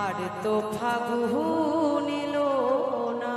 আর তো ফাগু নিল না।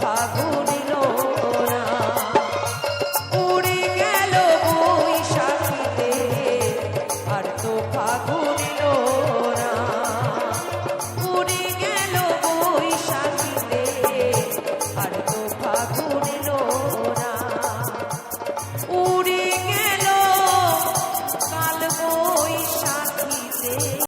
ফাগুন